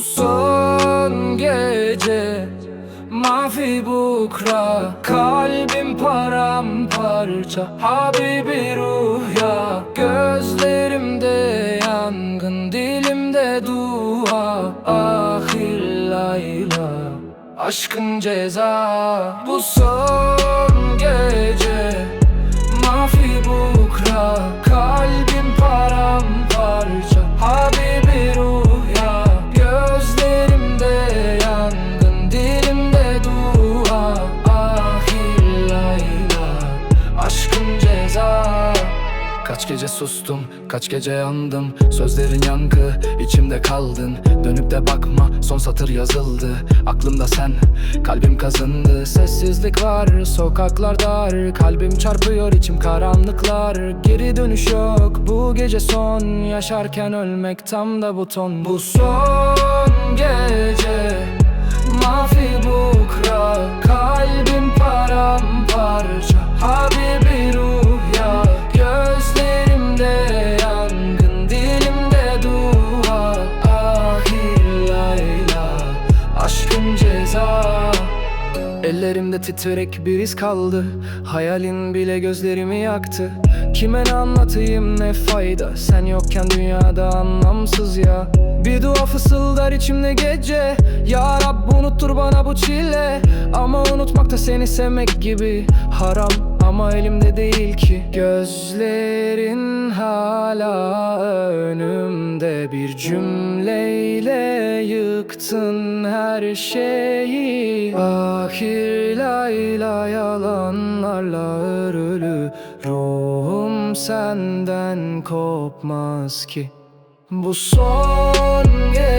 son gece Mafi bukra Kalbim paramparça. Habibi ruhya Gözlerimde yangın Dilimde dua. Ahir layla Aşkın ceza. Bu son gece Mafi Kaç gece sustum, kaç gece yandım. Sözlerin yankı, içimde kaldın. Dönüp de bakma, son satır yazıldı. Aklımda sen, kalbim kazındı. Sessizlik var, sokaklar dar. Kalbim çarpıyor, içim karanlıklar. Geri dönüş yok, bu gece son. Yaşarken ölmek tam da buton Bu son gece Mafi Ellerimde titrek bir iz kaldı. Hayalin bile gözlerimi yaktı. Kime ne anlatayım ne fayda? Sen yokken dünyada anlamsız ya. Bir dua fısıldar içimde gece. Ya Rab unuttur bana bu çile. Ama unutmak da seni sevmek gibi Haram. Ama elimde değil ki. Gözlerin hala önümde. Bir cümleyle yıktın her şeyi. Ahir layla yalanlarla örülü. Ruhum senden kopmaz ki. Bu son gece